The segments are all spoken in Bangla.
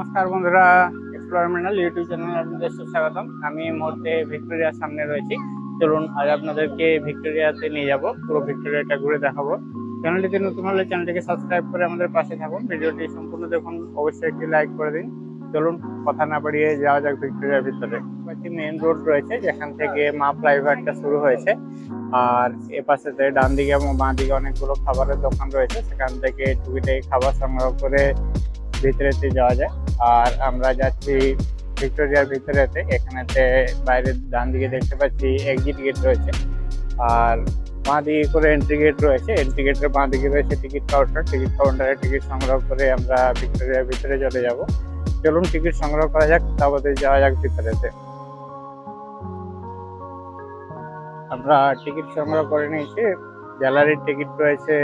নমস্কার বন্ধুরা এক্সপ্লোরমেন্টাল ইউটিউব চ্যানেলে আপনাদের সুস্বাগতম। আমি এই মুহূর্তে ভিক্টোরিয়ার সামনে রয়েছি। চলুন, আজ আপনাদেরকে ভিক্টোরিয়াতে নিয়ে যাব। পুরো ভিক্টোরিয়াটা ঘুরে দেখাবো। চ্যানেলটিতে নতুন হলে চ্যানেলটিকে সাবস্ক্রাইব করে আমাদের পাশে থাকুন। ভিডিওটি সম্পূর্ণ দেখুন। অবশ্যই একটি লাইক করে দিন। চলুন, কথা না বাড়িয়ে যাওয়া যাক ভিক্টোরিয়ার ভিতরে। একটি মেন রোড রয়েছে, যেখান থেকে মা ফ্লাইওভারটা শুরু হয়েছে। আর এ পাশেতে ডান দিকে এবং বাঁ দিকে অনেকগুলো খাবারের দোকান রয়েছে। সেখান থেকে টুকিটাকি খাবার সংগ্রহ করে ভিতরেতে যাওয়া যায়। আর আমরা যাচ্ছি ভিক্টোরিয়ার ভিতরেতে। এখানেতে বাইরের ডান দিকে দেখতে পাচ্ছি এক্সিট গেট রয়েছে। আর বাঁ দিকে করে এন্ট্রি গেট রয়েছে। এন্ট্রি গেটের বাঁ দিকে রয়েছে টিকিট কাউন্টার টিকিট কাউন্টারে টিকিট সংগ্রহ করে আমরা ভিক্টোরিয়ার ভিতরে চলে যাব। চলুন টিকিট সংগ্রহ করা যাক, তারপরে যাওয়া যাক ভিতরেতে। আমরা টিকিট সংগ্রহ করে নিয়েছি। গ্যালারির টিকিট রয়েছে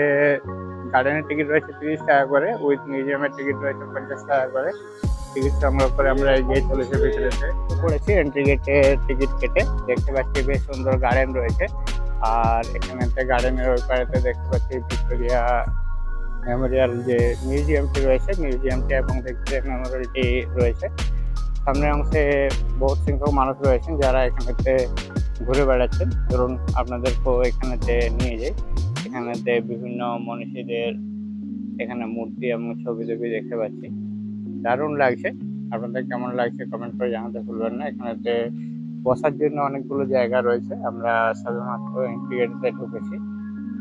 গার্ডেনের টিকিট রয়েছে তিরিশ টাকা করে উইথ মিউজিয়ামের টিকিট রয়েছে পঞ্চাশ টাকা করে। টিকিট সংগ্রহ করে আমরা এগিয়ে চলেছি ভিতরেতে পড়েছি এন্ট্রি গেটে টিকিট কেটে দেখতে পাচ্ছি বেশ সুন্দর গার্ডেন রয়েছে। আর এখানে এখানেতে গার্ডেনের ওই পাড়েতে দেখতে পাচ্ছি ভিক্টোরিয়া মেমোরিয়াল যে মিউজিয়ামটি রয়েছে মিউজিয়ামটি এবং ভিক্টোরিয়া মেমোরিয়ালটি রয়েছে। সামনের অংশে বহুত সংখ্যক মানুষ রয়েছেন যারা এখানেতে ঘুরে বেড়াচ্ছেন। ধরুন, আপনাদেরকেও এখানেতে নিয়ে যাই। এখানেতে বিভিন্ন মনীষীদের এখানে মূর্তি এবং ছবি টবি দেখতে পাচ্ছি। দারুণ লাগছে। আপনাদের কেমন লাগছে কমেন্ট করে জানাতে ভুলবেন না। এখানেতে বসার জন্য অনেকগুলো জায়গা রয়েছে। আমরা সাধারণত এন্ট্রিগেটে ঢুকেছি।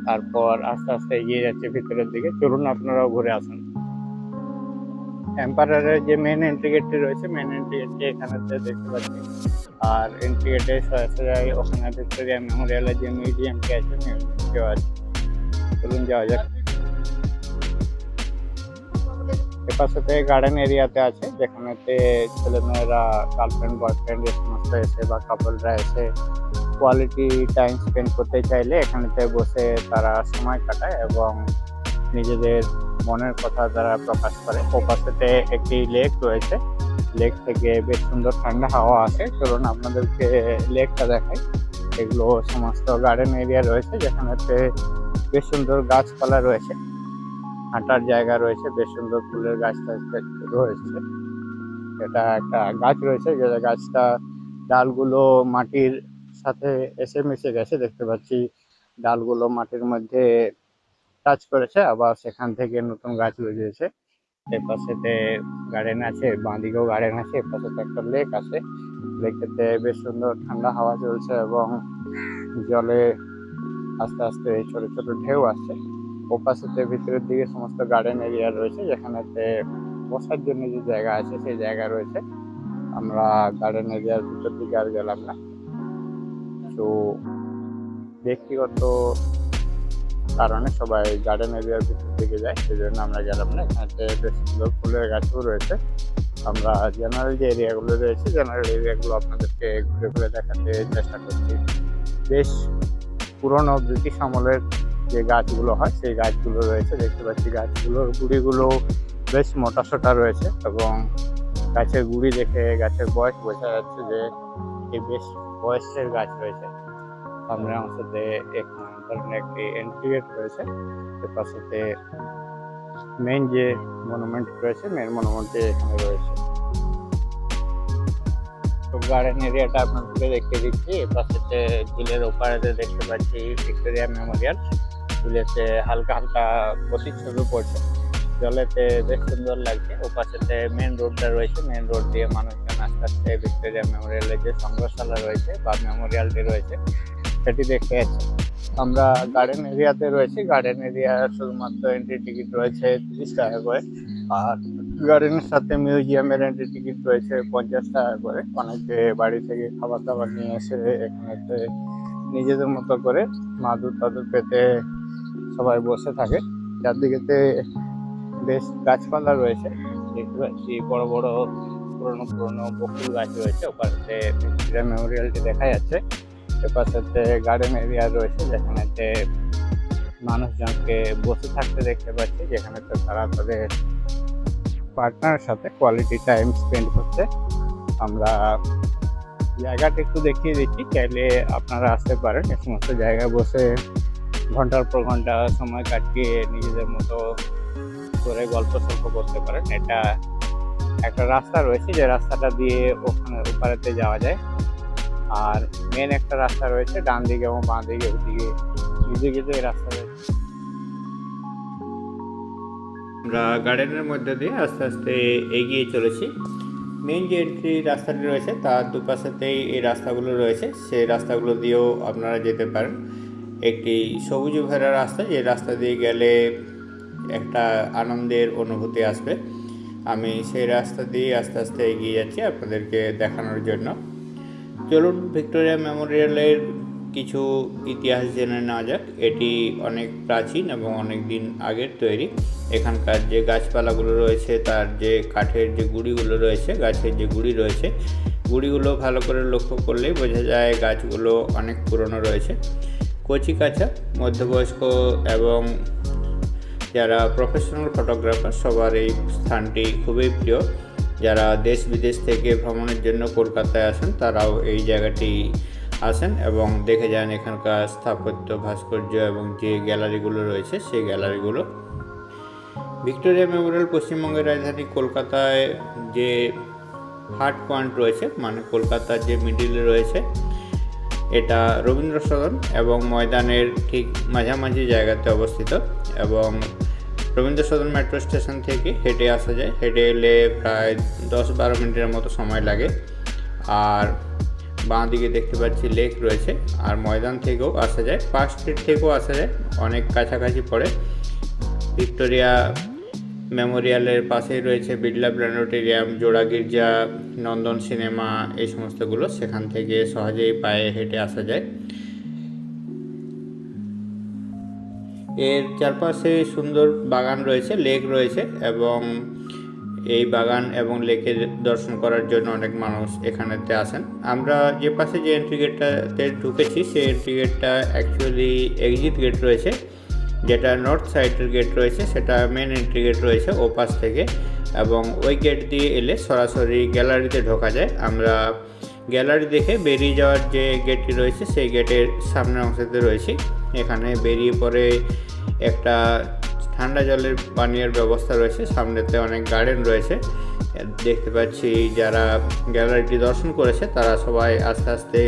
তারপর আস্তে আস্তে এগিয়ে যাচ্ছে ভিতরের দিকে। চলুন আপনারাও ঘুরে আসুন। এম্পায়ারের যে মেন এন্ট্রি গেটটি রয়েছে মেন এন্ট্রি গেটটি এখানেতে দেখতে পাচ্ছি। আর এন্ট্রি গেটে সোজাসুজি ওখানে ভিক্টোরিয়া মেমোরিয়ালের যে মিউজিয়ামটি আছে মিউজিয়ামটিও আছে। চলুন যাওয়া যাক। এপাশেতে গার্ডেন এরিয়াতে আছে, যেখানেতে ছেলেমেয়েরা গার্লফ্রেন্ড বয়ফ্রেন্ড এ সমস্ত এসে বা কাপলরা এসে কোয়ালিটি টাইম স্পেন্ড করতে চাইলে এখানেতে বসে তারা সময় কাটায় এবং নিজেদের মনের কথা তারা প্রকাশ করে। ওপাশেতে একটি লেক রয়েছে। লেক থেকে বেশ সুন্দর ঠান্ডা হাওয়া আসে। চলুন আপনাদেরকে লেকটা দেখাই। এগুলো সমস্ত গার্ডেন এরিয়া রয়েছে, যেখানেতে বেশ সুন্দর গাছপালা রয়েছে। হাঁটার জায়গা রয়েছে, বেশ সুন্দর ফুলের গাছ রয়েছে। এটা একটা গাছ রয়েছে, যে গাছটা ডালগুলো মাটির সাথে এসে মিশে গেছে, দেখতে পাচ্ছি। ডালগুলো মাটির মধ্যে টাচ করেছে, আবার সেখান থেকে নতুন গাছ গজিয়েছে এর পাশেতে গার্ডেন আছে বাঁ দিকেও গার্ডেন আছে এর একটা লেক আছে। লেকেতে বেশ সুন্দর ঠান্ডা হাওয়া চলছে এবং জলে আস্তে আস্তে এই ছোট ছোট ঢেউ আসছে। ওপাশেতে ভিতরের দিকে সমস্ত গার্ডেন এরিয়া রয়েছে যেখানেতে বসার জন্য যে জায়গা আছে, সেই জায়গা রয়েছে। আমরা গার্ডেন এরিয়ার ভিতর দিকে আর গেলাম না। তো ব্যক্তিগত কারণে সবাই গার্ডেন এরিয়ার ভিতর দিকে যায় সেই জন্য আমরা গেলাম না। এখানে বেশ সুন্দর ফুলের গাছও রয়েছে। আমরা জেনারেল যে এরিয়াগুলো রয়েছে জেনারেল এরিয়াগুলো আপনাদেরকে ঘুরে ঘুরে দেখাতে চেষ্টা করছি। বেশ পুরনো ব্রিটিশ আমলের যে গাছগুলো হয়, সেই গাছগুলো রয়েছে। দেখতে পাচ্ছি গাছগুলোর গুড়িগুলো বেশ মোটা সোটা রয়েছে এবং গাছের গুড়ি দেখে গাছের বয়স বোঝা যাচ্ছে যে এটি বেশ বয়সের গাছ রয়েছে। সামনের অংশতে এক ধরনের একটি এন্ট্রি গেট রয়েছে। এর পাশেতে মেইন যে মনুমেন্ট রয়েছে মেইন মনুমেন্টটি এখানে রয়েছে। গার্ডেন এরিয়াটা আপনাদেরকে দেখতে দিচ্ছি। পাশেতে ঝিলের ওপারেতে দেখতে পাচ্ছি ভিক্টোরিয়া মেমোরিয়াল ঝিলেতে হালকা হালকা প্রতিচ্ছবি পড়ছে জলেতে বেশ সুন্দর লাগছে। ওপাশেতে মেন রোডটা রয়েছে। মেন রোড দিয়ে মানুষজন আস্তে আস্তে ভিক্টোরিয়া মেমোরিয়ালের যে সংগ্রহশালা রয়েছে বা মেমোরিয়ালটি রয়েছে, সেটি দেখতে যাচ্ছি আমরা গার্ডেন এরিয়াতে রয়েছি। গার্ডেন এরিয়া শুধুমাত্র এন্ট্রি টিকিট রয়েছে তিরিশ টাকা করে। আর গার্ডেনের সাথে মিউজিয়ামের এন্ট্রি টিকিট রয়েছে পঞ্চাশ টাকা করে। অনেকে বাড়ি থেকে খাবার দাবার নিয়ে এসে এখানেতে নিজেদের মতো করে মাদুর টাদুর পেতে সবাই বসে থাকে। চারদিকেতে বেশ গাছপালা রয়েছে। দেখতে পাচ্ছি বড় বড় পুরনো পুরনো বকুল গাছ রয়েছে। ওপাশে ভিক্টোরিয়া মেমোরিয়ালটি দেখা যাচ্ছে। এপাশেতে গার্ডেন এরিয়া রয়েছে যেখানেতে মানুষজনকে বসে থাকতে দেখতে পাচ্ছি। যেখানেতে তারা তাদের পার্টনারের সাথে কোয়ালিটি টাইম স্পেন্ড করতে আমরা জায়গাটা একটু দেখিয়ে দিচ্ছি, চাইলে আপনারা আসতে পারেন। এ সমস্ত জায়গায় বসে ঘণ্টার পর ঘণ্টা সময় কাটিয়ে নিজেদের মতো করে গল্প সল্প করতে পারেন। এটা একটা রাস্তা রয়েছে, যে রাস্তাটা দিয়ে ওখানে ওপারেতে যাওয়া যায়। আর মেন একটা রাস্তা রয়েছে ডান দিকে এবং বাঁ দিকে ওদিকে, দুদিকে যে রাস্তা রয়েছে। আমরা গার্ডেনের মধ্যে দিয়ে আস্তে আস্তে এগিয়ে চলেছি। মেন যে এন্ট্রি রাস্তাটি রয়েছে, তার দুপাশেতেই এই রাস্তাগুলো রয়েছে। সেই রাস্তাগুলো দিয়েও আপনারা যেতে পারেন। একটি সবুজ ভেরা রাস্তা, যে রাস্তা দিয়ে গেলে একটা আনন্দের অনুভূতি আসবে। আমি সেই রাস্তা দিয়ে আস্তে আস্তে এগিয়ে যাচ্ছি আপনাদেরকে দেখানোর জন্য। চলুন ভিক্টোরিয়া মেমোরিয়ালের কিছু ইতিহাস জেনে নেওয়া যাক। এটি অনেক প্রাচীন এবং অনেক দিন আগের তৈরি। এখানকার যে গাছপালাগুলো রয়েছে, তার যে কাঠের যে গুড়িগুলো রয়েছে, গাছের যে গুড়ি রয়েছে, গুঁড়িগুলো ভালো করে লক্ষ্য করলেই বোঝা যায় গাছগুলো অনেক পুরনো রয়েছে। কচি কাঁচা, মধ্যবয়স্ক এবং যারা প্রফেশনাল ফটোগ্রাফার সবার এই স্থানটি খুবই প্রিয়। যারা দেশ বিদেশ থেকে ভ্রমণের জন্য কলকাতায় আসেন, তারাও এই জায়গাটি আসেন এবং দেখে যান এখানকার স্থাপত্য, ভাস্কর্য এবং যে গ্যালারিগুলো রয়েছে সেই গ্যালারিগুলো। ভিক্টোরিয়া মেমোরিয়াল পশ্চিমবঙ্গের রাজধানী কলকাতায় যে হার্ট পয়েন্ট রয়েছে মানে কলকাতার যে মিডিলে রয়েছে, এটা রবীন্দ্র সদন এবং ময়দানের ঠিক মাঝামাঝি জায়গাতে অবস্থিত এবং রবীন্দ্র সদন মেট্রো স্টেশন থেকে হেঁটে আসা যায়। হেঁটে এলে প্রায় দশ বারো মিনিটের মতো সময় লাগে। আর বাঁ দিকে দেখতে পাচ্ছি লেক রয়েছে, আর ময়দান থেকেও আসা যায়। পার্ক স্ট্রিট থেকেও আসা যায়, অনেক কাছাকাছি পড়ে। ভিক্টোরিয়া মেমোরিয়ালের পাশেই রয়েছে বিড়লা প্ল্যানেটোরিয়াম জোড়া গির্জা নন্দন সিনেমা, এই সমস্তগুলো সেখান থেকে সহজেই পায়ে হেঁটে আসা যায়। এর চারপাশে সুন্দর বাগান রয়েছে, লেক রয়েছে এবং এই বাগান এবং লেকের দর্শন করার জন্য অনেক মানুষ এখানেতে আসেন আমরা যে পাশে যে এন্ট্রি গেটটাতে ঢুকেছি, সেই এন্ট্রি গেটটা অ্যাকচুয়ালি এক্সিট গেট রয়েছে, যেটা নর্থ সাইডের গেট রয়েছে, সেটা মেন এন্ট্রি গেট রয়েছে ও পাশ থেকে এবং ওই গেট দিয়ে এলে সরাসরি গ্যালারিতে ঢোকা যায়। আমরা গ্যালারি দেখে বেরিয়ে যাওয়ার যে গেটটি রয়েছে, সেই গেটের সামনের অংশতে রয়েছি। এখানে বেরিয়ে পরে একটা ঠান্ডা জলের পানীয়ের ব্যবস্থা রয়েছে। সামনেতে অনেক গার্ডেন রয়েছে। দেখতে পাচ্ছি যারা গ্যালারিটি দর্শন করেছে, তারা সবাই আস্তে আস্তে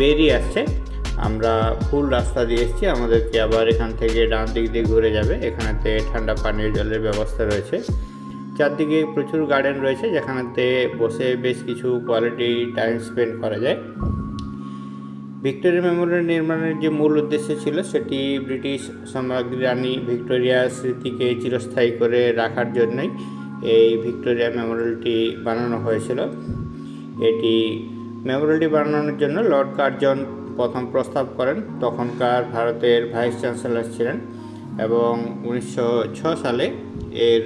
বেরিয়ে আসছে। আমরা ফুল রাস্তা দিয়ে এসেছি। আমাদেরকে আবার এখান থেকে ডান দিক দিয়ে ঘুরে যাবে। এখানেতে ঠান্ডা পানীয় জলের ব্যবস্থা রয়েছে। চারদিকে প্রচুর গার্ডেন রয়েছে, যেখানেতে বসে বেশ কিছু কোয়ালিটি টাইম স্পেন্ড করা যায়। ভিক্টোরিয়া মেমোরিয়াল নির্মাণের যে মূল উদ্দেশ্য ছিল, সেটি ব্রিটিশ সম্রাজ্ঞী রানী ভিক্টোরিয়ার স্মৃতিকে চিরস্থায়ী করে রাখার জন্যই এই ভিক্টোরিয়া মেমোরিয়ালটি বানানো হয়েছিল। এটি মেমোরিয়ালটি বানানোর জন্য লর্ড কার্জন প্রথম প্রস্তাব করেন, তখনকার ভারতের ভাইস চ্যান্সেলর ছিলেন এবং উনিশশো সালে এর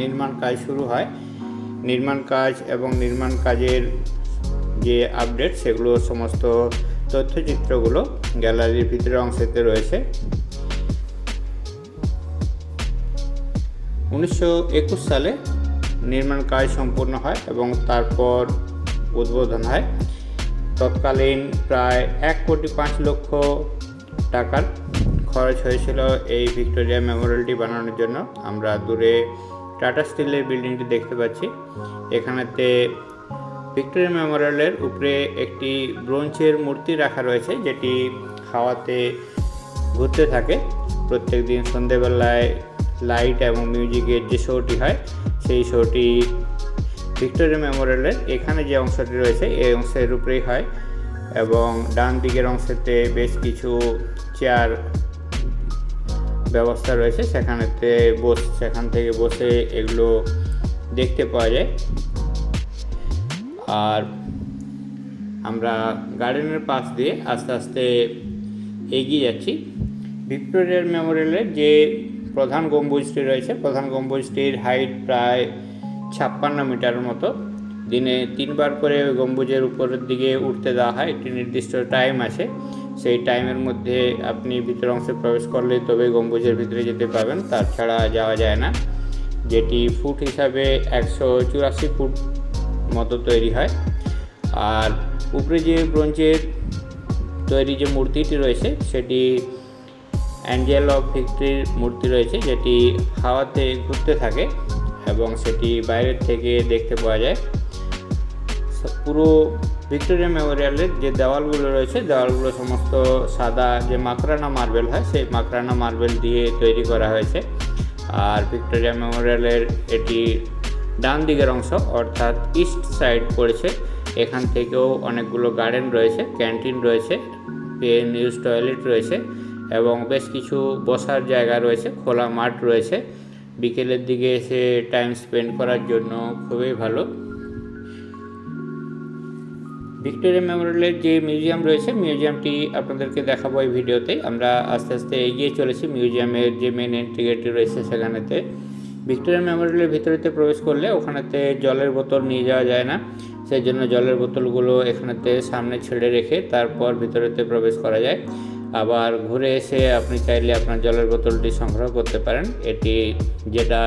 নির্মাণ কাজ শুরু হয়। নির্মাণ কাজ এবং নির্মাণ কাজের যে আপডেট, সেগুলো সমস্ত তথ্যচিত্রগুলো গ্যালারির ভিতরের অংশেতে রয়েছে। উনিশশো একুশ সালে নির্মাণ কাজ সম্পূর্ণ হয় এবং তারপর উদ্বোধন হয়। তৎকালীন প্রায় এক কোটি পাঁচ লক্ষ টাকার খরচ হয়েছিল এই ভিক্টোরিয়া মেমোরিয়ালটি বানানোর জন্য। আমরা দূরে টাটা স্টিলের বিল্ডিংটি দেখতে পাচ্ছি। এখানেতে ভিক্টোরিয়া মেমোরিয়ালের উপরে একটি ব্রোঞ্জের মূর্তি রাখা রয়েছে, যেটি হাওয়াতে ঘুরতে থাকে। প্রত্যেক দিন সন্ধেবেলায় লাইট এবং মিউজিকের যে শোটি হয়, সেই শোটি ভিক্টোরিয়া মেমোরিয়ালের এখানে যে অংশটি রয়েছে, এই অংশের উপরেই হয় এবং ডান দিকের অংশেতে বেশ কিছু চেয়ার ব্যবস্থা রয়েছে। সেখানেতে বস, সেখান থেকে বসে এগুলো দেখতে পাওয়া যায়। আর আমরা গার্ডেনের পাশ দিয়ে আস্তে আস্তে এগিয়ে যাচ্ছি। ভিক্টোরিয়ার মেমোরিয়ালের যে প্রধান গম্বুজটি রয়েছে, প্রধান গম্বুজটির হাইট প্রায় ছাপ্পান্ন মিটারের মতো। দিনে তিনবার করে ওই গম্বুজের উপরের দিকে উঠতে দেওয়া হয়, একটি নির্দিষ্ট টাইম আছে। সেই টাইমের মধ্যে আপনি ভিতর অংশে প্রবেশ করলে তবে গম্বুজের ভিতরে যেতে পারবেন। তাছাড়া যাওয়া যায় না। যেটি ফুট হিসাবে একশো চুরাশি ফুট মতো তৈরি হয়। আর উপরে যে ব্রোঞ্জের তৈরি যে মূর্তিটি রয়েছে, সেটি অ্যাঞ্জেল অফ ভিক্টরির মূর্তি রয়েছে, যেটি হাওয়াতে ঘুরতে থাকে এবং সেটি বাইরের থেকে দেখতে পাওয়া যায়। পুরো ভিক্টোরিয়া মেমোরিয়ালের যে দেওয়ালগুলো রয়েছে, দেওয়ালগুলো সমস্ত সাদা যে মাকরানা মার্বেল হয়, সেই মাকরানা মার্বেল দিয়ে তৈরি করা হয়েছে। আর ভিক্টোরিয়া মেমোরিয়ালের এটি ডান দিকের অংশ, অর্থাৎ ইস্ট সাইড পড়েছে। এখান থেকেও অনেকগুলো গার্ডেন রয়েছে ক্যান্টিন রয়েছে, পেন ইউজ টয়লেট রয়েছে এবং বেশ কিছু বসার জায়গা রয়েছে, খোলা মাঠ রয়েছে। বিকেলের দিকে এসে টাইম স্পেন্ড করার জন্য খুবই ভালো। ভিক্টোরিয়া মেমোরিয়ালের যে মিউজিয়াম রয়েছে মিউজিয়ামটি আপনাদেরকে দেখাবো এই ভিডিওতে আমরা আস্তে আস্তে এগিয়ে চলেছি মিউজিয়ামের যে মেন এন্ট্রি গেটটি রয়েছে সেখানেতে। ভিক্টোরিয়া মেমোরিয়ালের ভিতরেতে প্রবেশ করলে ওখানেতে জলের বোতল নিয়ে যাওয়া যায় না। সেই জন্য জলের বোতলগুলো এখানেতে সামনে ছেড়ে রেখে তারপর ভিতরেতে প্রবেশ করা যায়। আবার ঘুরে এসে আপনি চাইলে আপনার জলের বোতলটি সংগ্রহ করতে পারেন। এটি যেটা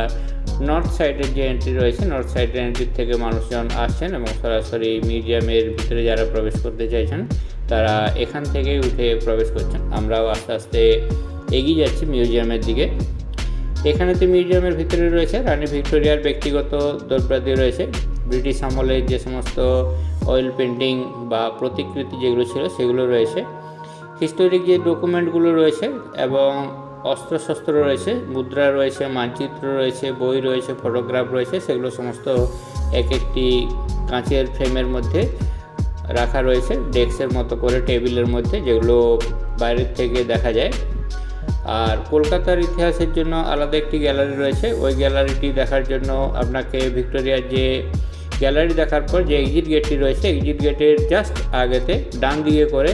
নর্থ সাইডের যে এন্ট্রি রয়েছে নর্থ সাইডের এন্ট্রি থেকে মানুষজন আসছেন এবং সরাসরি মিউজিয়ামের ভিতরে যারা প্রবেশ করতে চাইছেন, তারা এখান থেকেই উঠে প্রবেশ করছেন। আমরাও আস্তে আস্তে এগিয়ে যাচ্ছি মিউজিয়ামের দিকে। এখানেতে মিউজিয়ামের ভিতরে রয়েছে, রানী ভিক্টোরিয়ার ব্যক্তিগত দ্রব্যাদি রয়েছে। ব্রিটিশ আমলের যে সমস্ত অয়েল পেন্টিং বা প্রতিকৃতি যেগুলো ছিল, সেগুলো রয়েছে। হিস্টোরিক যে ডকুমেন্টগুলো রয়েছে এবং অস্ত্রশস্ত্র রয়েছে, মুদ্রা রয়েছে, মানচিত্র রয়েছে, বই রয়েছে ফটোগ্রাফ রয়েছে, সেগুলো সমস্ত এক একটি কাঁচের ফ্রেমের মধ্যে রাখা রয়েছে ডেস্কের মতো করে টেবিলের মধ্যে, যেগুলো বাইরের থেকে দেখা যায়। আর কলকাতার ইতিহাসের জন্য আলাদা একটি গ্যালারি রয়েছে। ওই গ্যালারিটি দেখার জন্য আপনাকে ভিক্টোরিয়ার যে গ্যালারি দেখার পর যে এক্সিট গেটটি রয়েছে এক্সিট গেটের জাস্ট আগেতে ডান দিকে করে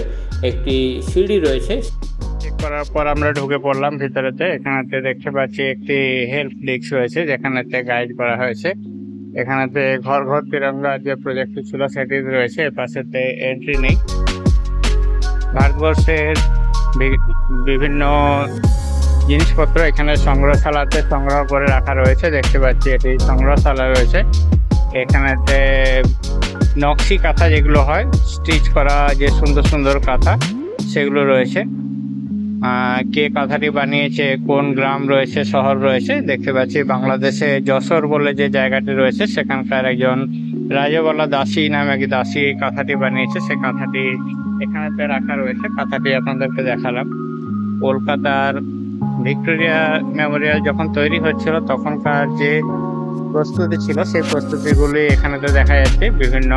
একটি সিঁড়ি রয়েছে। করার পর আমরা ঢুকে পড়লাম ভিতরেতে। এখানেতে দেখতে পাচ্ছি একটি হেল্প ডেস্ক রয়েছে, যেখানেতে গাইড করা হয়েছে। এখানেতে ঘর ঘর তিরঙ্গা যে প্রজেক্টটি ছিল, সেটি রয়েছে পাশেতে এন্ট্রি নেই। ভারতবর্ষের বিভিন্ন জিনিসপত্র এখানে সংগ্রহশালাতে সংগ্রহ করে রাখা রয়েছে, দেখতে পাচ্ছি এটি সংগ্রহশালা রয়েছে। এখানেতে নকশি কাঁথা যেগুলো হয়, স্টিচ করা যে সুন্দর সুন্দর কাঁথা, সেগুলো রয়েছে। কে কাঁথাটি বানিয়েছে, কোন গ্রাম রয়েছে, শহর রয়েছে, দেখতে পাচ্ছি বাংলাদেশে যশোর বলে যে জায়গাটি রয়েছে, সেখানকার একজন রাজবালা দাসী নামে এক দাসী কাঁথাটি বানিয়েছে, সে কাঁথাটি এখানেতে রাখা রয়েছে। কাঁথাটি আপনাদেরকে দেখালাম। কলকাতার ভিক্টোরিয়া মেমোরিয়াল যখন তৈরি হচ্ছিল, তখনকার যে প্রস্তুতি ছিল, সেই প্রস্তুতিগুলি এখানেতে দেখা যাচ্ছে। বিভিন্ন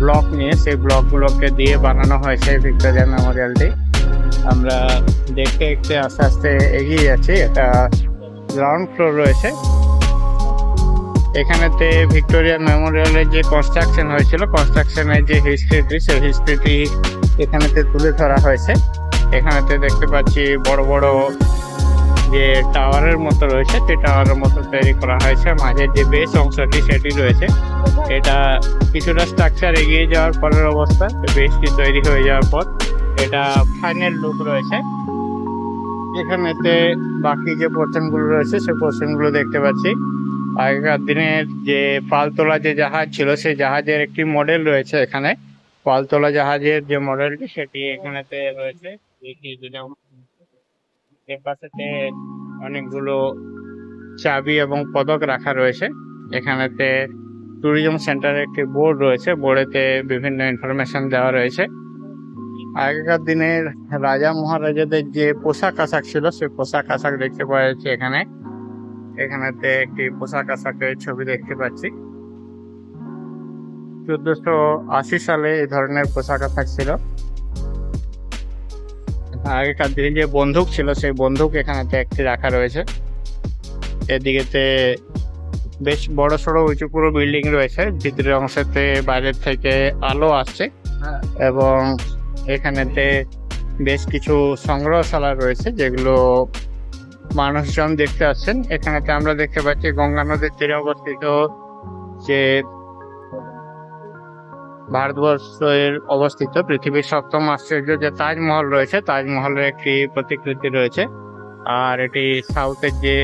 ব্লক নিয়ে সেই ব্লকগুলোকে দিয়ে বানানো হয়েছে ভিক্টোরিয়া মেমোরিয়ালটি। আমরা দেখতে দেখতে আস্তে আস্তে এগিয়ে যাচ্ছি। এটা গ্রাউন্ড ফ্লোর রয়েছে। এখানেতে ভিক্টোরিয়া মেমোরিয়ালের যে কনস্ট্রাকশন হয়েছিল কনস্ট্রাকশনের যে হিস্ট্রিটি সেই হিস্ট্রিটি এখানেতে তুলে ধরা হয়েছে। এখানেতে দেখতে পাচ্ছি বড় বড় যে টাওয়ারের মতো রয়েছে, সেই টাওয়ারের মতো তৈরি করা হয়েছে। মাঝের যে বেস অংশটি, সেটি রয়েছে। এটা কিছুটা স্ট্রাকচার এগিয়ে যাওয়ার পরের অবস্থা বেসটি তৈরি হয়ে যাওয়ার পর এটা ফাইনাল লুক রয়েছে। এখানেতে বাকি যে পোর্শনগুলো রয়েছে, সেই পোর্শনগুলো দেখতে পাচ্ছি। আগেকার দিনের যে পালতোলা যে জাহাজ ছিল, সেই জাহাজের একটি মডেল রয়েছে এখানে। পালতোলা জাহাজের যে মডেলটি সেটি এখানেতে রয়েছে। এর অনেকগুলো চাবি এবং পদক রাখা রয়েছে। এখানেতে ট্যুরিজম সেন্টারের একটি বোর্ড রয়েছে। বোর্ডেতে বিভিন্ন ইনফরমেশন দেওয়া রয়েছে। আগেকার দিনের রাজা মহারাজাদের যে পোশাক আশাক ছিল, সেই পোশাক আশাক দেখতে পাওয়া যাচ্ছে এখানে। এখানেতে একটি পোশাক আশাকের ছবি দেখতে পাচ্ছি। চোদ্দশো আশি সালে এই ধরনের পোশাক আশাক ছিল। আগেকার দিনে যে বন্দুক ছিল, সেই বন্দুক এখানেতে একটি রাখা রয়েছে। এদিকেতে বেশ বড় সড়ো উঁচু পুরো বিল্ডিং রয়েছে, ভিতরের অংশতে বাইরের থেকে আলো আসছে এবং এখানেতে বেশ কিছু সংগ্রহশালা রয়েছে, যেগুলো মানুষজন দেখতে আসছেন এখানেতে আমরা দেখতে পাচ্ছি গঙ্গা নদীর তীরে অবস্থিত যে ভারতবর্ষের অবস্থিত পৃথিবীর সপ্তম আশ্চর্য যে তাজমহল রয়েছে, তাজমহলের একটি প্রতিকৃতি রয়েছে। আর এটি সাউথের যে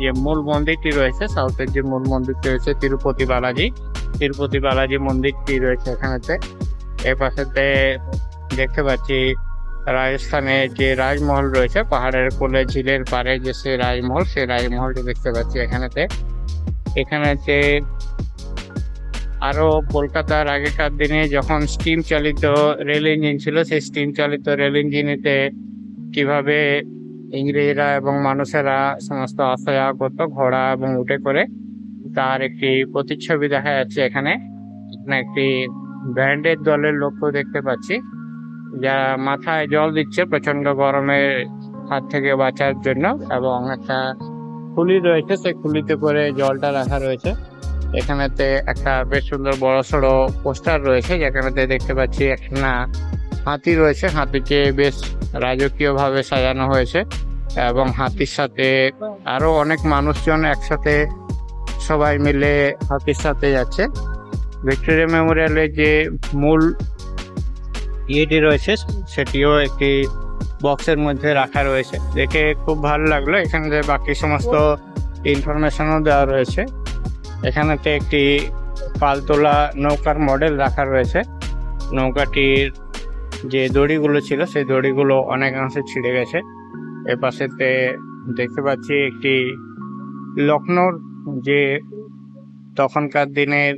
যে মূল মন্দিরটি রয়েছে, সাউথের যে মূল মন্দিরটি রয়েছে তিরুপতি বালাজি। তিরুপতি বালাজি মন্দিরটি রয়েছে এখানেতে। এর পাশেতে দেখতে পাচ্ছি রাজস্থানে যে রাজমহল রয়েছে, পাহাড়ের কোলে, ঝিলের পারে যে সে রাজমহল সেই রাজমহলটি দেখতে পাচ্ছি এখানেতে। এখানেতে আরও কলকাতার আগেকার দিনে যখন স্টিম চালিত রেল ইঞ্জিন ছিল, সেই স্টিম চালিত রেল ইঞ্জিনেতে কীভাবে ইংরেজরা এবং মানুষেরা সমস্ত আসা যাওয়া করতো ঘোড়া এবং উঠে করে তার একটি প্রতিচ্ছবি দেখা যাচ্ছে এখানে। এখানে একটি ব্যান্ডের দলের লোকও দেখতে পাচ্ছি। যারা মাথায় জল দিচ্ছে প্রচণ্ড গরমের হাত থেকে বাঁচার জন্য এবং একটা খুলি রয়েছে, সেই খুলিতে করে জলটা রাখা রয়েছে। এখানেতে একটা বেশ সুন্দর বড় সড়ো পোস্টার রয়েছে, যেখানেতে দেখতে পাচ্ছি একটা হাতি রয়েছে। হাতিকে বেশ রাজকীয়ভাবে সাজানো হয়েছে এবং হাতির সাথে আরও অনেক মানুষজন একসাথে সবাই মিলে হাতির সাথে যাচ্ছে। ভিক্টোরিয়া মেমোরিয়ালের যে মূল ইয়েটি রয়েছে, সেটিও একটি বক্সের মধ্যে রাখা রয়েছে। দেখে খুব ভালো লাগল, এখানে যে বাকি সমস্ত ইনফরমেশনও দেওয়া রয়েছে। এখানেতে একটি পালতোলা নৌকার মডেল রাখা রয়েছে। নৌকাটির যে দড়িগুলো ছিল, সেই দড়িগুলো অনেকাংশে ছিঁড়ে গেছে। এ পাশেতে দেখতে পাচ্ছি একটি লখনৌর যে তখনকার দিনের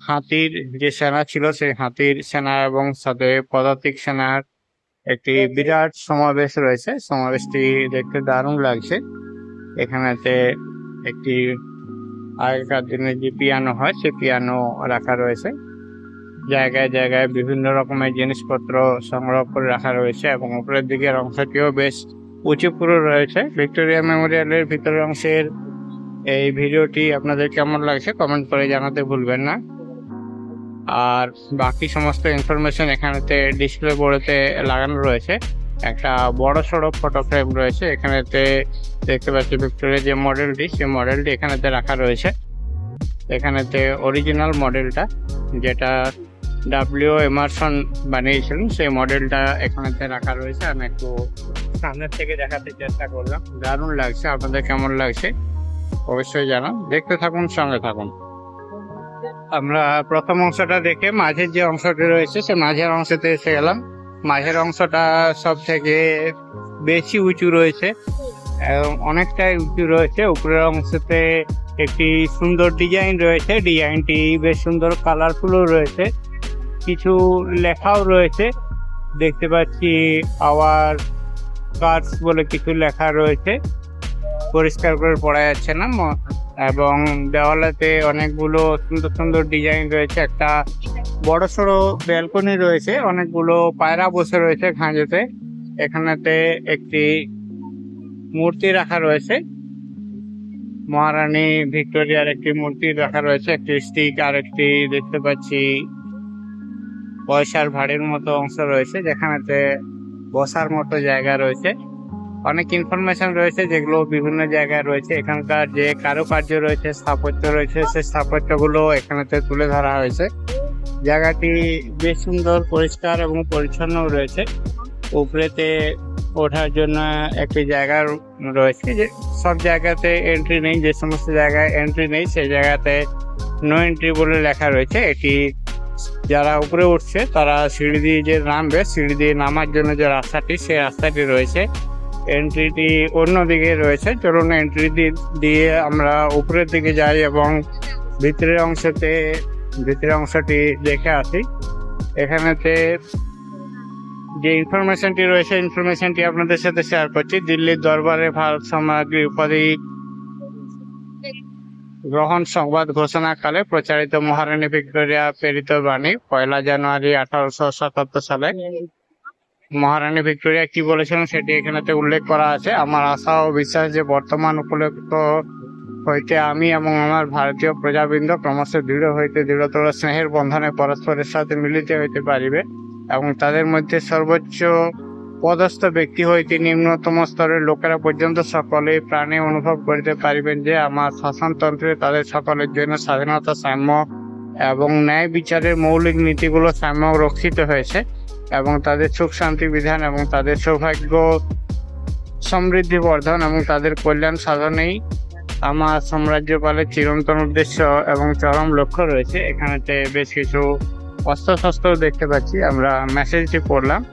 হাতির যে সেনা ছিল সেই হাতির সেনা এবং সাথে পদাতিক সেনার একটি বিরাট সমাবেশ রয়েছে। সমাবেশটি দেখতে দারুণ লাগছে। এখানেতে একটি আগেকার দিনে যে পিয়ানো হয় সে পিয়ানো রাখা রয়েছে। জায়গায় জায়গায় বিভিন্ন রকমের জিনিসপত্র সংগ্রহ করে রাখা রয়েছে এবং উপরের দিকের অংশটিও বেশ উঁচু পুরো রয়েছে। ভিক্টোরিয়া মেমোরিয়ালের ভিতরের অংশের এই ভিডিওটি আপনাদের কেমন লাগছে কমেন্ট করে জানাতে ভুলবেন না। আর বাকি সমস্ত ইনফরমেশন এখানেতে ডিসপ্লে বোর্ডেতে লাগানো রয়েছে। একটা বড় সড়ো ফটো ফ্রেম রয়েছে, এখানেতে দেখতে পাচ্ছি ভিক্টোরিয়া যে মডেলটি সেই মডেলটি এখানেতে রাখা রয়েছে। এখানেতে অরিজিনাল মডেলটা যেটা ডাব্লিউ এমারসন বানিয়েছিলেন, সেই মডেলটা এখানেতে রাখা রয়েছে। আমি একটু সামনের থেকে দেখাতে চেষ্টা করলাম। দারুণ লাগছে, আপনাদের কেমন লাগছে? অবশ্যই জানান। দেখতে থাকুন, সঙ্গে থাকুন। আমরা প্রথম অংশটা দেখে মাঝের যে অংশটি রয়েছে, সে মাঝের অংশতে এসে গেলাম। মাঝের অংশটা সব থেকে বেশি উঁচু রয়েছে এবং অনেকটাই উঁচু রয়েছে। উপরের অংশতে একটি সুন্দর ডিজাইন রয়েছে। ডিজাইনটি বেশ সুন্দর, কালারফুলও রয়েছে। কিছু লেখাও রয়েছে। দেখতে পাচ্ছি আওয়ার কার্ডস বলে কিছু লেখা রয়েছে। পরিষ্কার করে পড়া যাচ্ছে না এবং দেওয়ালেতে অনেকগুলো সুন্দর সুন্দর ডিজাইন রয়েছে। একটা বড় সড়ো ব্যালকনি রয়েছে, অনেকগুলো পায়রা বসে রয়েছে খাঁজেতে। এখানেতে একটি মূর্তি রাখা রয়েছে। মহারানী ভিক্টোরিয়ার একটি মূর্তি রাখা রয়েছে, একটি স্টিক আর একটি দেখতে পাচ্ছি পয়সার ভাড়ির মতো অংশ রয়েছে, যেখানেতে বসার মতো জায়গা রয়েছে। অনেক ইনফরমেশন রয়েছে যেগুলো বিভিন্ন জায়গায় রয়েছে। এখানকার যে কারুকার্য রয়েছে, স্থাপত্য রয়েছে, সেই স্থাপত্যগুলো এখানেতে তুলে ধরা হয়েছে। জায়গাটি বেশ সুন্দর, পরিষ্কার এবং পরিচ্ছন্ন রয়েছে। উপরেতে ওঠার জন্য একটি জায়গা রয়েছে যে সব জায়গাতে এন্ট্রি নেই, যে সমস্ত জায়গায় এন্ট্রি নেই, সেই জায়গাতে নো এন্ট্রি বলে লেখা রয়েছে। এটি যারা উপরে উঠছে তারা সিঁড়ি দিয়ে যে নামবে, সিঁড়ি দিয়ে নামার জন্য যে রাস্তাটি, সেই রাস্তাটি রয়েছে। এন্ট্রিটি অন্যদিকে রয়েছে। চলুন এন্ট্রি দিয়ে আমরা উপরের দিকে যাই এবং ভিতরের অংশতে, ভিতরের অংশটি দেখে আসি। এখানেতে যে ইনফরমেশনটি রয়েছে ইনফরমেশনটি আপনাদের সাথে শেয়ার করছি। দিল্লির দরবারে ভারত সম্রাজ্ঞী উপাধি গ্রহণ সংবাদ ঘোষণাকালে প্রচারিত মহারানী ভিক্টোরিয়া প্রেরিত বাণী পয়লা জানুয়ারি আঠারোশো সাতাত্তর সালে মহারানী ভিক্টোরিয়া কি বলেছিলেন সেটি এখানেতে উল্লেখ করা আছে। আমার আশা ও বিশ্বাস যে বর্তমান উপলক্ষ হইতে আমি এবং আমার ভারতীয় প্রজাবৃন্দ ক্রমশ দৃঢ় হইতে, দৃঢ়তর স্নেহের বন্ধনে পরস্পরের সাথে মিলিত হইতে পারিবে এবং তাদের মধ্যে সর্বোচ্চ পদস্থ ব্যক্তি হইতে নিম্নতম স্তরের লোকেরা পর্যন্ত সকলে প্রাণে অনুভব করিতে পারিবেন যে আমার শাসনতন্ত্রে তাদের সকলের জন্য স্বাধীনতা সাম্য এবং ন্যায় বিচারের মৌলিক নীতিগুলো রক্ষিত হয়েছে এবং তাদের সুখ শান্তি বিধান এবং তাদের সৌভাগ্য সমৃদ্ধি বর্ধন এবং তাদের কল্যাণ সাধনেই আমার সাম্রাজ্যপালের চিরন্তন উদ্দেশ্য এবং চরম লক্ষ্য রয়েছে। এখানেতে বেশ কিছু অস্ত্র শস্ত্র দেখতে পাচ্ছি। আমরা মেসেজটি পড়লাম।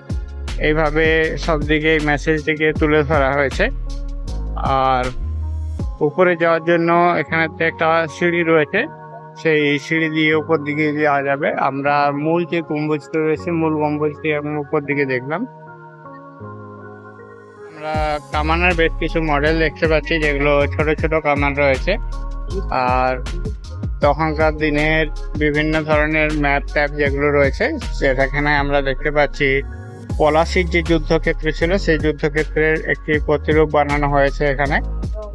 এইভাবে সব দিকে মেসেজটিকে তুলে ধরা হয়েছে। আর উপরে যাওয়ার জন্য এখানেতে একটা সিঁড়ি রয়েছে। সেই সিঁড়ি দিয়ে উপর দিকে যাওয়া যাবে। আমরা মূল যে গম্বুজটা রয়েছে, মূল গম্বুজটি উপর দিকে দেখলাম। আমরা কামানের বেশ কিছু মডেল দেখতে পাচ্ছি, যেগুলো ছোট ছোট কামান রয়েছে। আর তখনকার দিনের বিভিন্ন ধরনের ম্যাপ ট্যাপ যেগুলো রয়েছে, সেখানে আমরা দেখতে পাচ্ছি পলাশির যে যুদ্ধক্ষেত্র ছিল, সেই যুদ্ধক্ষেত্রের একটি প্রতিরূপ বানানো হয়েছে এখানে।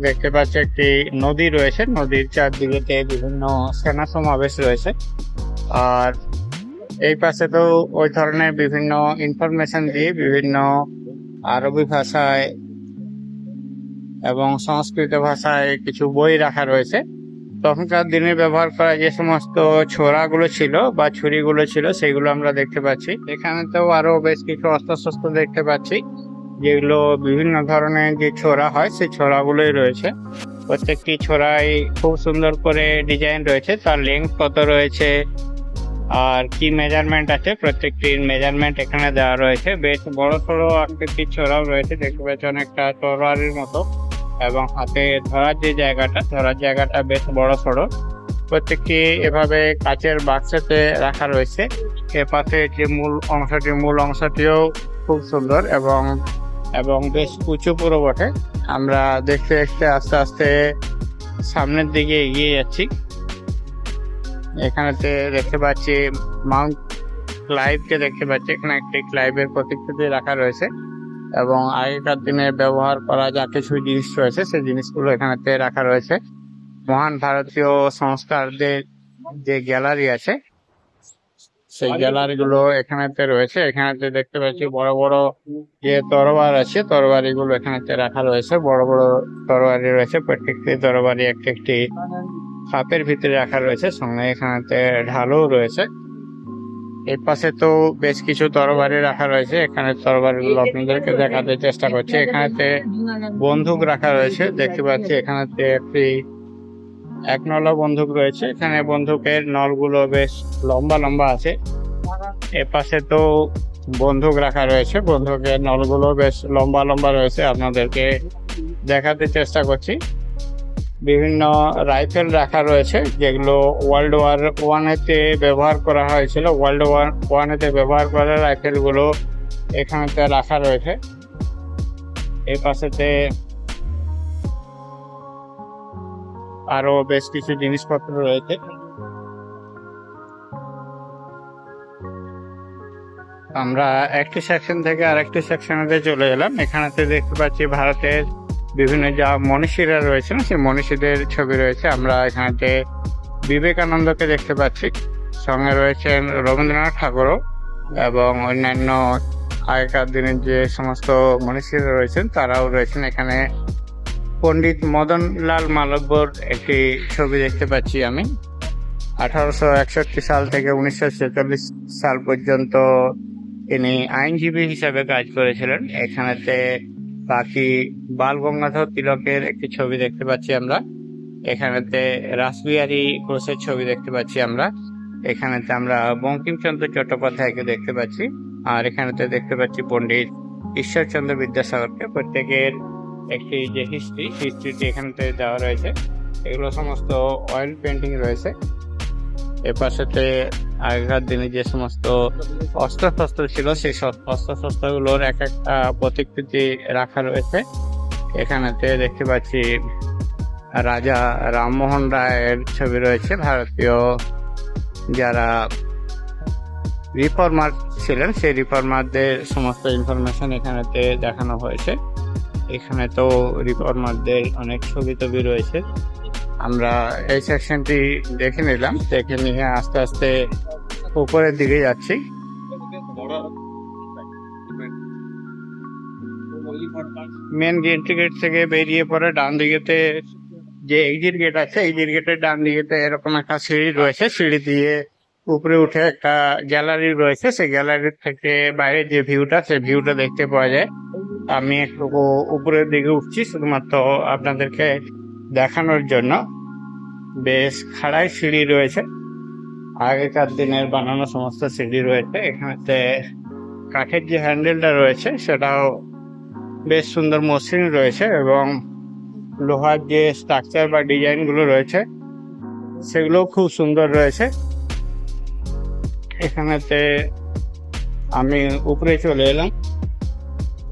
দেখতে পাচ্ছি একটি নদী রয়েছে, নদীর চারদিকে বিভিন্ন সেনা সমাবেশ রয়েছে। আর এই পাশে তো ওই ধরনের বিভিন্ন ইনফরমেশন দিয়ে বিভিন্ন আরবি ভাষায় এবং সংস্কৃত ভাষায় কিছু বই রাখা রয়েছে। তখনকার দিনে ব্যবহার করা যে সমস্ত ছোড়াগুলো ছিল বা ছুরিগুলো ছিল, সেগুলো আমরা দেখতে পাচ্ছি। এখানে তো আরও বেশ কিছু অস্ত্রশস্ত্র দেখতে পাচ্ছি। যেগুলো বিভিন্ন ধরনের যে ছোড়া হয়, সেই ছোড়াগুলোই রয়েছে। প্রত্যেকটি ছোড়াই খুব সুন্দর করে ডিজাইন রয়েছে। তার লেন্থ কত রয়েছে, আর কি মেজারমেন্ট আছে প্রত্যেকটির মেজারমেন্ট এখানে দেওয়া রয়েছে। বেশ বড় সড়ো আকৃতির ছোড়াও রয়েছে, দেখতে পাচ্ছি অনেকটা তরোয়ারির মতো এবং হাতে ধরার যে জায়গাটা, ধরার জায়গাটা বেশ বড় সড়ো প্রত্যেকটি এভাবে কাচের বাক্সেতে রাখা রয়েছে। এ পাশে যে মূল অংশটি, মূল অংশটিও খুব সুন্দর এবং এবং বেশ উঁচু পুরো বটে। আমরা দেখতে দেখতে আস্তে আস্তে সামনের দিকে এগিয়ে যাচ্ছি। এখানেতে দেখতে পাচ্ছি মাউন্ট ক্লাইভকে দেখতে পাচ্ছি। এখানে একটি ক্লাইভের প্রতিকৃতি রাখা রয়েছে এবং আগেকার দিনে ব্যবহার করা যা কিছু জিনিস রয়েছে সেই জিনিসগুলো এখানেতে রাখা রয়েছে। মহান ভারতীয় সংস্কারদের যে গ্যালারি আছে সেই গ্যালারি গুলো এখানেতে রয়েছে। এখানেতে দেখতে পাচ্ছি বড় বড় যে তরবার আছে তরবারি গুলো এখানেতে রাখা রয়েছে। বড় বড় তরবারি রয়েছে। প্রত্যেকটি তরবারি একটি একটি খাপের ভিতরে রাখা রয়েছে। সঙ্গে এখানেতে ঢালও রয়েছে। এর পাশে তো বেশ কিছু তরবারি রাখা রয়েছে। এখানে তরবারিগুলো আপনাদেরকে দেখাতে চেষ্টা করছি। এখানেতে বন্দুক রাখা রয়েছে। দেখতে পাচ্ছি এখানেতে একটি এক নলা বন্দুক রয়েছে। এখানে বন্দুকের নলগুলো বেশ লম্বা লম্বা আছে। এ পাশে তো বন্দুক রাখা রয়েছে। বন্দুকের নলগুলো বেশ লম্বা লম্বা রয়েছে। আপনাদেরকে দেখাতে চেষ্টা করছি। বিভিন্ন রাইফেল রাখা রয়েছে, যেগুলো ওয়ার্ল্ড ওয়ার ওয়ানেতে ব্যবহার করা হয়েছিল। ওয়ার্ল্ড ওয়ার ওয়ানেতে ব্যবহার করা রাইফেলগুলো এখানেতে রাখা রয়েছে। এই পাশেতে আরও বেশ কিছু জিনিসপত্র রয়েছে। আমরা একটি সেকশন থেকে আরেকটি সেকশনে চলে এলাম। এখানেতে দেখতে পাচ্ছি ভারতের বিভিন্ন যা মনীষীরা রয়েছেন, সেই মনীষীদের ছবি রয়েছে। আমরা এখানেতে বিবেকানন্দকে দেখতে পাচ্ছি। সঙ্গে রয়েছেন রবীন্দ্রনাথ ঠাকুরও এবং অন্যান্য আগেকার দিনের যে সমস্ত মনীষীরা রয়েছেন, তারাও রয়েছেন এখানে পণ্ডিত মদন লাল মালব্যর একটি ছবি দেখতে পাচ্ছি আমি। আঠারোশো একষট্টি সাল থেকে উনিশশো ছেচল্লিশ সাল পর্যন্ত তিনি আইনজীবী হিসাবে কাজ করেছিলেন। এখানেতে বাকি বাল গঙ্গাধর তিলকের একটি ছবি দেখতে পাচ্ছি আমরা। এখানেতে রাসবিহারী ঘোষের ছবি দেখতে পাচ্ছি আমরা। এখানেতে আমরা বঙ্কিমচন্দ্র চট্টোপাধ্যায়কে দেখতে পাচ্ছি। আর এখানেতে দেখতে পাচ্ছি পণ্ডিত ঈশ্বরচন্দ্র বিদ্যাসাগরকে। প্রত্যেকের একটি যে হিস্ট্রি হিস্ট্রিটি এখানেতে দেওয়া রয়েছে। এগুলো সমস্ত অয়েল পেন্টিং রয়েছে। এপাশেতে আগেকার দিনে যে সমস্ত অস্ত্র শস্ত্র ছিল, সেই অস্ত্র শস্ত্রগুলোর এক একটা প্রতিকৃতি রাখা রয়েছে। এখানেতে দেখতে পাচ্ছি রাজা রামমোহন রায়ের ছবি রয়েছে। ভারতীয় যারা রিফর্মার ছিলেন, সেই রিফর্মারদের সমস্ত ইনফরমেশন এখানেতে দেখানো হয়েছে। এখানে তো রিফর্মারদের অনেক ছবি টবি রয়েছে। আমরা এই সেকশনটি দেখে নিলাম, দেখে নিয়ে আস্তে আস্তে উপরের দিকে যাচ্ছি। মেন গেট গেট থেকে বেরিয়ে পরে ডান দিকেতে যে এক্সিট গেট আছে এক্সিট গেটের ডান দিকেতে এরকম একটা সিঁড়ি রয়েছে। সিঁড়ি দিয়ে উপরে উঠে একটা গ্যালারি রয়েছে। সেই গ্যালারির থেকে বাইরে যে ভিউটা সেই ভিউটা দেখতে পাওয়া যায়। আমি একটু উপরের দিকে উঠছি শুধুমাত্র আপনাদেরকে দেখানোর জন্য। বেশ খাড়াই সিঁড়ি রয়েছে। আগেকার দিনের বানানো সমস্ত সিঁড়ি রয়েছে। এখানেতে কাঠের যে হ্যান্ডেলটা রয়েছে, সেটাও বেশ সুন্দর মসৃণ রয়েছে এবং লোহার যে স্ট্রাকচার বা ডিজাইনগুলো রয়েছে, সেগুলোও খুব সুন্দর রয়েছে। এখানেতে আমি উপরে চলে এলাম।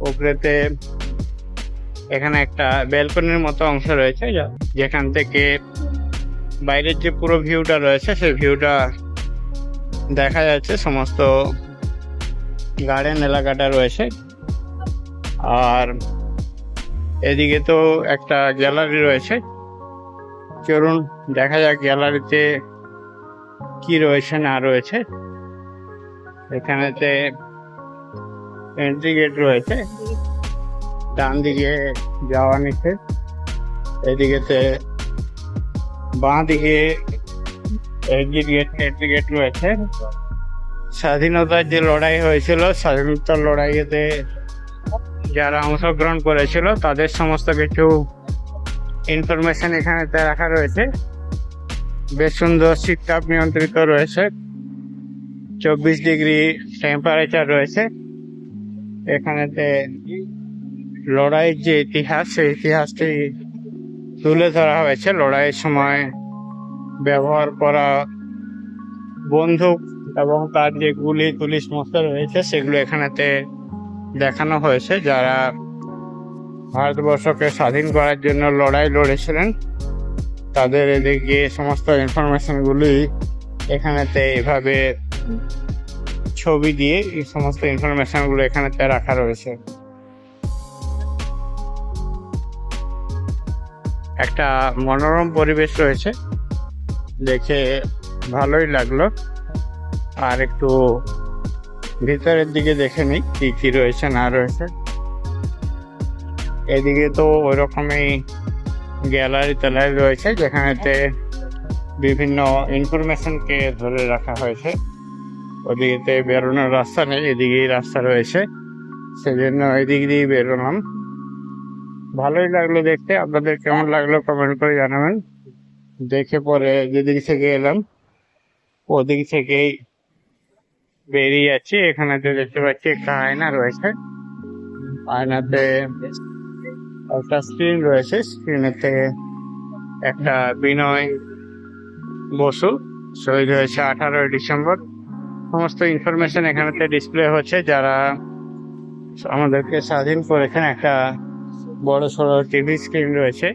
উপরেতে এখানে একটা ব্যালকনির মতো অংশ রয়েছে যেখান থেকে বাইরের যে পুরো ভিউটা রয়েছে, সেই ভিউটা দেখা যাচ্ছে। সমস্ত গার্ডেন এলাকাটা রয়েছে। আর এদিকে তো একটা গ্যালারি রয়েছে। চলুন দেখা যাক গ্যালারিতে কি রয়েছে, না রয়েছে। এখানেতে এন্ট্রি গেট রয়েছে। ডান দিকে যাওয়া নিচে এদিকেতে বাঁ দিকে এক্সিট গেট এন্ট্রি গেট রয়েছে। স্বাধীনতার যে লড়াই হয়েছিল, স্বাধীনতার লড়াইয়েতে যারা অংশগ্রহণ করেছিল, তাদের সমস্ত কিছু ইনফরমেশন এখানেতে রাখা রয়েছে। বেশ সুন্দর শীততাপ নিয়ন্ত্রিত রয়েছে। চব্বিশ ডিগ্রি টেম্পারেচার রয়েছে। এখানেতে লড়াইয়ের যে ইতিহাস, সেই ইতিহাসটি তুলে ধরা হয়েছে। লড়াইয়ের সময় ব্যবহার করা বন্দুক এবং তার যে গুলি তুলি সমস্ত রয়েছে, সেগুলো এখানেতে দেখানো হয়েছে। যারা ভারতবর্ষকে স্বাধীন করার জন্য লড়াই লড়েছিলেন, তাদের এদিকে সমস্ত ইনফরমেশনগুলি এখানেতে এভাবে ছবি দিয়ে এই সমস্ত ইনফরমেশনগুলো এখানেতে রাখা রয়েছে। একটা মনোরম পরিবেশ রয়েছে। দেখে ভালোই লাগল। আর একটু ভিতরের দিকে দেখে নিই কি কি রয়েছে, না রয়েছে। এদিকে তো ওই রকমই গ্যালারি ট্যালারি রয়েছে, যেখানেতে বিভিন্ন ইনফরমেশনকে ধরে রাখা হয়েছে। ওদিকেতে বেরোনোর রাস্তা নেই, এদিকেই রাস্তা রয়েছে। সেজন্য এদিক দিয়ে বেরোলাম। ভালোই লাগল দেখতে। আপনাদের কেমন লাগল কমেন্ট করে জানাবেন। দেখে পরে যেদিক থেকে এলাম, ওদিক থেকেই বেরিয়ে যাচ্ছি। এখানে তো দেখতে পাচ্ছি একটা আয়না রয়েছে। আয়নাতে একটা স্ক্রিন রয়েছে। স্ক্রিনেতে একটা বিনয় বসু। শহীদ হয়েছে আঠারোই ডিসেম্বর। সমস্ত ইনফরমেশন এখানেতে ডিসপ্লে হচ্ছে যারা আমাদেরকে স্বাধীন করেছেন একটা বড় সড়ো টিভি স্ক্রিন রয়েছে।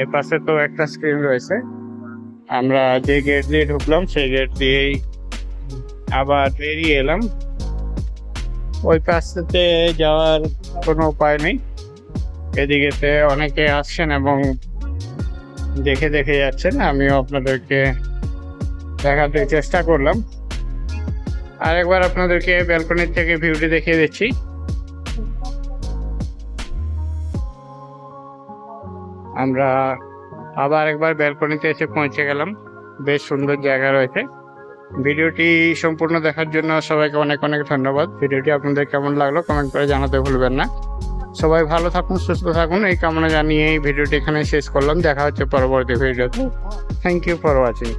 এর পাশে তো একটা স্ক্রিন রয়েছে। আমরা যে গেট দিয়ে ঢুকলাম, সেই গেট দিয়েই আবার বেরিয়ে এলাম। ওই পাশটাতে যাওয়ার কোনো উপায় নেই। এদিকেতে অনেকে আসছেন এবং দেখে দেখে যাচ্ছেন। আমিও আপনাদেরকে দেখাতে চেষ্টা করলাম। আরেকবার আপনাদেরকে ব্যালকনির থেকে ভিউটি দেখিয়ে দিচ্ছি। আমরা আবার একবার ব্যালকনিতে এসে পৌঁছে গেলাম। বেশ সুন্দর জায়গা রয়েছে। ভিডিওটি সম্পূর্ণ দেখার জন্য সবাইকে অনেক অনেক ধন্যবাদ। ভিডিওটি আপনাদের কেমন লাগল কমেন্ট করে জানাতে ভুলবেন না। সবাই ভালো থাকুন, সুস্থ থাকুন। এই কামনা জানিয়ে এই ভিডিওটি এখানে শেষ করলাম। দেখা হচ্ছে পরবর্তী ভিডিওতে। Thank you for watching